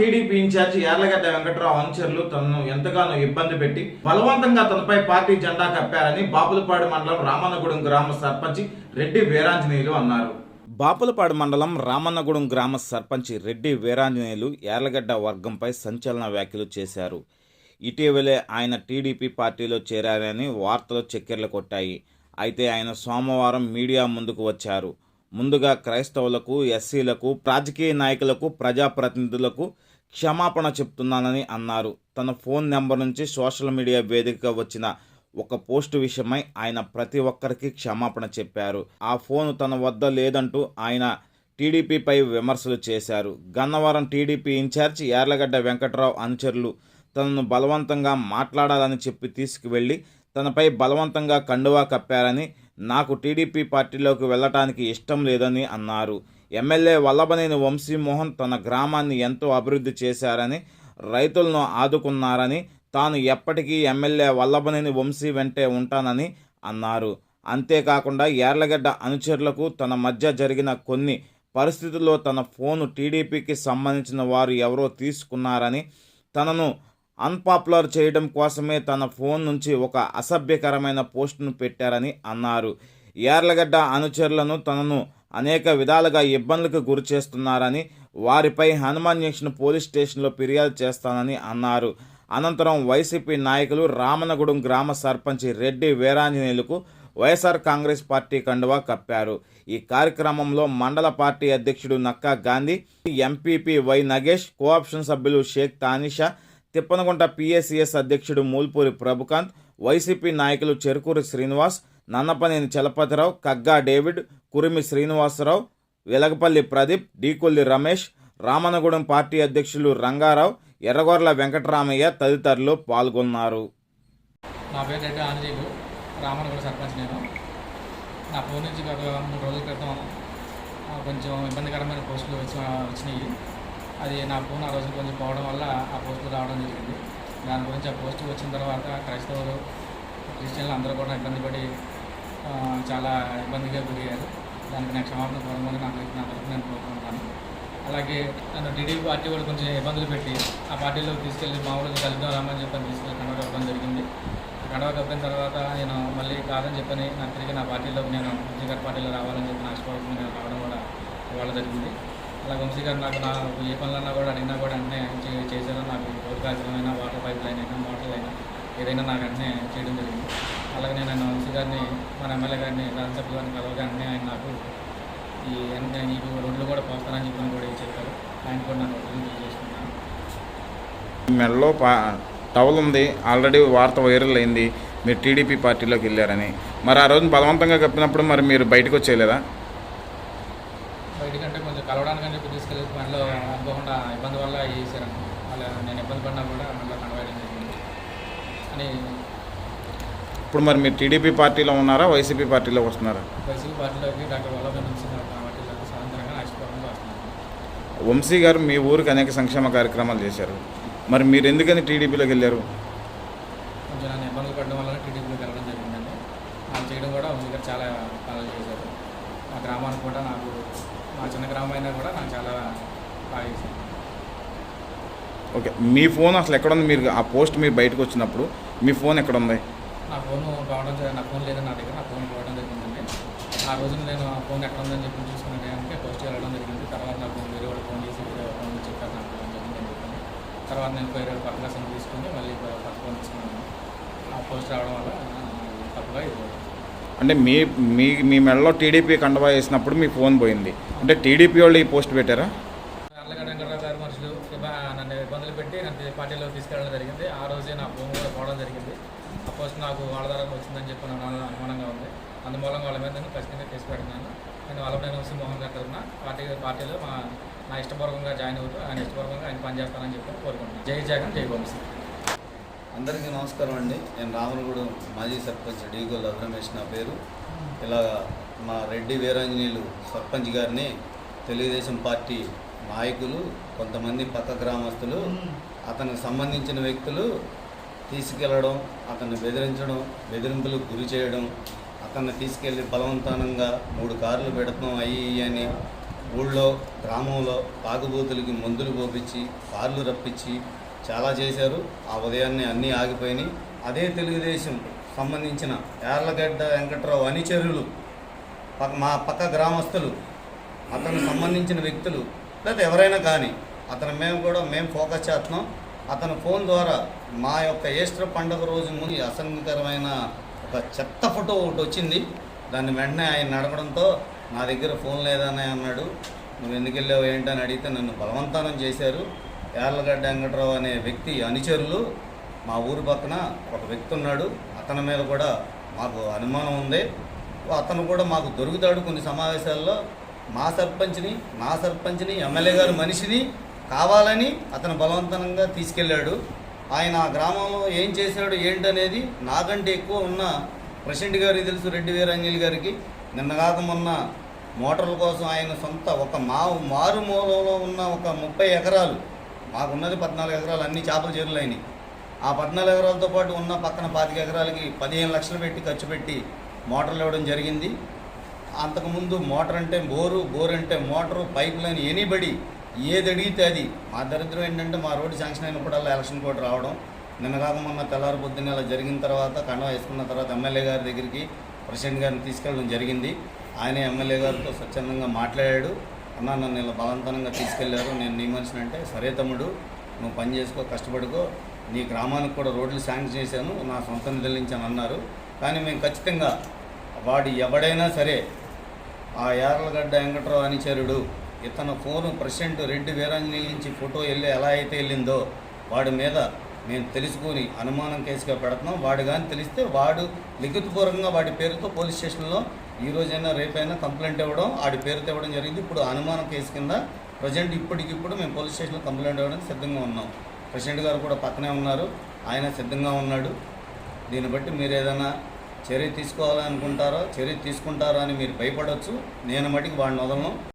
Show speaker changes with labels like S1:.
S1: TDP incharge Yarlagadda Venkatrao అనుచరులు తనను ఎంతగానో ఇబ్బంది పెట్టి బలవంతంగా తనపై పార్టీ జెండా కప్పారని బాపులపాడు మండలం రామన్నగూడెం గ్రామ సర్పంచ్ రెడ్డి వీరాంజనేయులు అన్నారు. బాపులపాడు మండలం రామన్నగూడెం గ్రామ సర్పంచ్ రెడ్డి వీరాంజనేయులు యార్లగడ్డ వర్గంపై సంచలన వ్యాఖ్యలు చేశారు. ఇటీవలే ఆయన టీడీపీ పార్టీలో చేరారని వార్తలు చక్కెర్లు కొట్టాయి. అయితే ఆయన సోమవారం మీడియా ముందుకు వచ్చారు. ముందుగా క్రైస్తవులకు ఎస్సీలకు రాజకీయ నాయకులకు ప్రజాప్రతినిధులకు క్షమాపణ చెప్తున్నానని అన్నారు. తన ఫోన్ నెంబర్ నుంచి సోషల్ మీడియా వేదికగా వచ్చిన ఒక పోస్టు విషయమై ఆయన ప్రతి ఒక్కరికి క్షమాపణ చెప్పారు. ఆ ఫోన్ తన వద్ద లేదంటూ ఆయన టీడీపీపై విమర్శలు చేశారు. గన్నవరం టీడీపీ ఇన్ఛార్జ్ యార్లగడ్డ వెంకట్రావు అనుచరులు తనను బలవంతంగా మాట్లాడాలని చెప్పి తీసుకువెళ్ళి తనపై బలవంతంగా కండువా కప్పారని నాకు టీడీపీ పార్టీలోకి వెళ్ళటానికి ఇష్టం లేదని అన్నారు. ఎమ్మెల్యే వల్లభనేని వంశీమోహన్ తన గ్రామాన్ని ఎంతో అభివృద్ధి చేశారని రైతులను ఆదుకున్నారని తాను ఎప్పటికీ ఎమ్మెల్యే వల్లభనేని వంశీ వెంటే ఉంటానని అన్నారు. అంతేకాకుండా ఏర్లగడ్డ అనుచరులకు తన మధ్య జరిగిన కొన్ని పరిస్థితుల్లో తన ఫోను టీడీపీకి సంబంధించిన వారు ఎవరో తీసుకున్నారని తనను అన్పాపులర్ చేయడం కోసమే తన ఫోన్ నుంచి ఒక అసభ్యకరమైన పోస్టును పెట్టారని అన్నారు. యార్లగడ్డ అనుచరులను తనను అనేక విధాలుగా ఇబ్బందులకు గురి చేస్తున్నారని వారిపై హనుమాన్ జంక్షన్ పోలీస్ స్టేషన్లో ఫిర్యాదు చేస్తానని అన్నారు. అనంతరం వైసీపీ నాయకులు రామనగూడెం గ్రామ సర్పంచ్ రెడ్డి వీరాంజనేయులకు వైఎస్ఆర్ కాంగ్రెస్ పార్టీ కండువా కప్పారు. ఈ కార్యక్రమంలో మండల పార్టీ అధ్యక్షుడు Nakka Gandhi MPP Y Nagesh cooption సభ్యులు షేక్ తానిషా తిప్పనగుంట పిఎస్సిఎస్ అధ్యక్షుడు మూల్పూరి ప్రభుకాంత్ వైసీపీ నాయకులు చెరుకూరి శ్రీనివాస్ నన్నపనేని చలపతిరావు కగ్గా డేవిడ్ కురిమి శ్రీనివాసరావు వెలగపల్లి ప్రదీప్ డీకొల్లి రమేష్ రామనగూడెం పార్టీ అధ్యక్షులు రంగారావు ఎర్రగొర్ల వెంకటరామయ్య తదితరులు పాల్గొన్నారు.
S2: నా పేరు రెడ్డి ఆంజీలు రామనగూడ సర్పంచ్ నేను. నా ఫోన్ నుంచి గత మూడు రోజుల క్రితం కొంచెం ఇబ్బందికరమైన పోస్టులు వచ్చి వచ్చినాయి. అది నా ఫోన్ ఆ రోజు కొంచెం పోవడం వల్ల ఆ పోస్టులు రావడం జరిగింది. దాని గురించి ఆ పోస్టు వచ్చిన తర్వాత క్రైస్తవులు క్రిస్టియన్లు అందరూ కూడా ఇబ్బంది పడి చాలా ఇబ్బందిగా గురయ్యారు. దానికి నేను క్షమాపణ కోరమని నాకు నా తరఫున నేను కోరుకుంటున్నాను. అలాగే నన్ను టీడీపీ పార్టీ కూడా కొంచెం ఇబ్బందులు పెట్టి ఆ పార్టీలోకి తీసుకెళ్ళి మామూలుగా కలుపుదాం రామని చెప్పని తీసుకెళ్ళి కడవ ఇవ్వడం జరిగింది. గడవ కప్పిన తర్వాత నేను మళ్ళీ కాదని చెప్పని నాకు తిరిగి నా పార్టీలోకి నేను వంశీ గారి పార్టీలో రావాలని చెప్పి నా ఇష్టపడుతుంది నేను రావడం కూడా ఇవాళ జరిగింది. అలా వంశీ గారు నాకు నా ఏ పనులన్నా కూడా అడిగినా కూడా అంటే చేశారో నాకు రోడ్డు వాటర్ పైప్ లైన్ అయినా మోటార్ అయినా ఏదైనా నాకు వెంటనే చేయడం జరిగింది. అలాగే నేను ఆయన వంశీ గారిని మన ఎమ్మెల్యే గారిని రాజ్యసభ గారిని కలవగానే ఆయన నాకు ఈ వెంటనే నీకు రోడ్లు కూడా పోస్తానని చెప్పని కూడా చెప్పారు. ఆయన కూడా నన్ను తెలియజేసుకున్నాను
S1: మెడలో పా టవల్ ఉంది. ఆల్రెడీ వార్త వైరల్ అయింది. మీరు టీడీపీ పార్టీలోకి వెళ్ళారని. మరి ఆ రోజు బలవంతంగా కప్పినప్పుడు మరి మీరు బయటకు వచ్చేయలేదా?
S2: బయటకంటే కొంచెం కలవడానికని చెప్పి తీసుకెళ్ళి మనలో అనుకోకుండా ఇబ్బంది వల్ల చేశారన్న అలా నేను ఇబ్బంది పడినా కూడా అని
S1: ఇప్పుడు మరి మీరు టీడీపీ పార్టీలో ఉన్నారా? వైసీపీ పార్టీలో వస్తున్నారా?
S2: వైసీపీ పార్టీలోకి డాక్టర్ వల్లభ నుంచి వాటిలోకి స్వతంత్రంగా నష్టపోవడంగా వస్తున్నాను
S1: వంశీ గారు మీ ఊరికి అనేక సంక్షేమ కార్యక్రమాలు చేశారు. మరి మీరు ఎందుకని టీడీపీలోకి వెళ్ళారు?
S2: కొంచెం నన్ను ఇబ్బందులు పడడం వల్ల టీడీపీలోకి వెళ్ళడం జరిగిందండి. నాకు చేయడం కూడా వంశీ గారు చాలా పనులు చేశారు. మా గ్రామానికి కూడా నాకు మా చిన్న గ్రామం అయినా కూడా నాకు చాలా బాగా చేశారు.
S1: ఓకే. మీ ఫోన్ అసలు ఎక్కడ ఉంది మీరు ఆ పోస్ట్ మీరు బయటకు వచ్చినప్పుడు మీ ఫోన్ ఎక్కడ ఉంది
S2: నా ఫోన్ కావడం జరిగింది నా ఫోన్ లేదని నా దగ్గర నా ఫోన్ పోవడం జరిగిందండి. ఆ రోజున నేను ఆ ఫోన్ ఎక్కడ ఉందని చెప్పి చూసుకునే టైంకి పోస్ట్ వెళ్ళడం జరిగింది. తర్వాత నాకు వేరే వాళ్ళు ఫోన్ చేసి వేరే ఫోన్ చెప్పారు నాకు ఫోన్ జరిగిందని చెప్పాను తర్వాత నేను వేరే వాళ్ళ పక్కన సిమ్ తీసుకుని మళ్ళీ పక్క ఫోన్ తీసుకున్నాను. ఆ పోస్ట్ రావడం వల్ల తప్పుగా ఇది
S1: అంటే మీ మీ మీ మెడలో టీడీపీ కండవా వేసినప్పుడు మీ ఫోన్ పోయింది. అంటే టీడీపీ వాళ్ళు ఈ పోస్ట్ పెట్టారా
S2: అర్లగడ్డ వెంకటరావు గారు మనుషులు ఇబ్బ- నన్ను ఇబ్బందులు పెట్టి నన్ను పార్టీలో తీసుకెళ్ళడం జరిగింది. ఆ రోజే నా భూమి కూడా పోవడం జరిగింది. ఆ పోస్ట్ నాకు వాళ్ళ ద్వారా వచ్చిందని చెప్పి నాకు అనుమానంగా ఉంది. అందుమూలంగా వాళ్ళ మీద నేను ఖచ్చితంగా కేసు పెడుతున్నాను. నేను వల్లభనేని వంశీ మోహన్ గారి తరఫున పార్టీ పార్టీలో మా నా ఇష్టపూర్వకంగా జాయిన్ అవుతూ ఆయన ఇష్టపూర్వకంగా ఆయన పనిచేస్తానని చెప్పి కోరుకుంటున్నాను. జై జగన్ జై వంశీ
S3: అందరికీ నమస్కారం అండి. నేను రామనగూడెం మాజీ సర్పంచ్ డీగోల్ అభిరమేష్ నా పేరు. ఇలా మా రెడ్డి వీరాంజనేయులు సర్పంచ్ గారిని తెలుగుదేశం పార్టీ నాయకులు కొంతమంది పక్క గ్రామస్తులు అతనికి సంబంధించిన వ్యక్తులు తీసుకెళ్ళడం అతన్ని బెదిరించడం బెదిరింపులకు గురి చేయడం అతన్ని తీసుకెళ్ళి బలవంతంగా మూడు కార్లు పెడతాం అయ్యి అని ఊళ్ళో గ్రామంలో తాగుబోతులకి మందులు పోపించి కార్లు రప్పించి చాలా చేశారు. ఆ ఉదయాన్నే అన్నీ ఆగిపోయినాయి. అదే తెలుగుదేశం సంబంధించిన యార్లగడ్డ వెంకట్రావు అనుచరులు మా పక్క గ్రామస్తులు అతనికి సంబంధించిన వ్యక్తులు లేదా ఎవరైనా కానీ అతను మేము కూడా మేము ఫోకస్ చేస్తున్నాం. అతను ఫోన్ ద్వారా మా యొక్క ఈస్టర్ పండుగ రోజు ముందు అసంగకరమైన ఒక చెత్త ఫోటో ఒకటి వచ్చింది. దాన్ని వెంటనే ఆయన అడగడంతో నా దగ్గర ఫోన్ లేదని అన్నాడు. నువ్వు ఎందుకు వెళ్ళావు? ఏంటని అడిగితే నన్ను బలవంతానం చేశారు. యార్లగడ్డ వెంకట్రావు అనే వ్యక్తి అనుచరులు. మా ఊరు పక్కన ఒక వ్యక్తి ఉన్నాడు. అతని మీద కూడా మాకు అనుమానం ఉంది. అతను కూడా మాకు దొరుకుతాడు కొన్ని సమావేశాల్లో. మా సర్పంచ్ని నా సర్పంచ్ని ఎమ్మెల్యే గారు మనిషిని కావాలని అతను బలవంతంగా తీసుకెళ్ళాడు. ఆయన ఆ గ్రామంలో ఏం చేశాడు ఏంటనేది నాకంటే ఎక్కువ ఉన్న ప్రెసిడెంట్ గారికి తెలుసు రెడ్డి వీరంజలి గారికి. నిన్న కాక మొన్న మోటార్ల కోసం ఆయన సొంత ఒక మా మారుమూలలో ఉన్న ఒక ముప్పై ఎకరాలు మాకున్నది పద్నాలుగు ఎకరాలు అన్ని చేపల చెరువులు అయినాయి. ఆ పద్నాలుగు ఎకరాలతో పాటు ఉన్న పక్కన పాతిక ఎకరాలకి పదిహేను లక్షలు పెట్టి ఖర్చు పెట్టి మోటార్లు ఇవ్వడం జరిగింది. అంతకుముందు మోటార్ అంటే బోరు బోర్ అంటే మోటారు పైప్ లైన్ ఎనీబడి ఏది అడిగితే అది. మా దరిద్రం ఏంటంటే మా రోడ్డు శాంక్షన్ అయినప్పుడల్లా ఎలక్షన్ కోడ్ రావడం. నిన్న కాక మొన్న తెల్లారి పొద్దున్న ఇలా జరిగిన తర్వాత కండ వేసుకున్న తర్వాత ఎమ్మెల్యే గారి దగ్గరికి ప్రెసిడెంట్ గారిని తీసుకెళ్ళడం జరిగింది. ఆయన ఎమ్మెల్యే గారితో స్వచ్ఛందంగా మాట్లాడాడు. అన్న నన్ను ఇలా బలవంతంగా తీసుకెళ్ళారు. నేను నీ మనిషిని అంటే సరే తమ్ముడు నువ్వు పని చేసుకో కష్టపడుకో. నీ గ్రామానికి కూడా రోడ్లు శాంక్షన్ చేశాను. నా సొంత నిధుల నుంచి అని అన్నారు. కానీ మేము ఖచ్చితంగా వాడు ఎవడైనా సరే ఆ యార్లగడ్డ వెంకట్రావు అనుచరుడు ఇతను ఫోను ప్రెసిడెంట్ రెడ్డి వీరాంజనేయుల నుంచి ఫోటో వెళ్ళి ఎలా అయితే వెళ్ళిందో వాడి మీద మేము తెలుసుకొని అనుమానం కేసుగా పెడుతున్నాం వాడు కానీ తెలిస్తే వాడు లిఖితపూర్వకంగా వాడి పేరుతో పోలీస్ స్టేషన్లో ఈ రోజైనా రేపైనా కంప్లైంట్ ఇవ్వడం వాడి పేరుతో ఇవ్వడం జరిగింది. ఇప్పుడు అనుమానం కేసు కింద ప్రజెంట్ ఇప్పటికిప్పుడు మేము పోలీస్ స్టేషన్లో కంప్లైంట్ ఇవ్వడానికి సిద్ధంగా ఉన్నాం. ప్రెసిడెంట్ గారు కూడా పక్కనే ఉన్నారు. ఆయన సిద్ధంగా ఉన్నాడు. దీన్ని బట్టి మీరు ఏదైనా చర్య తీసుకోవాలనుకుంటారో చర్య తీసుకుంటారో అని మీరు భయపడవచ్చు నేను మటుకు వాడిని వదలను.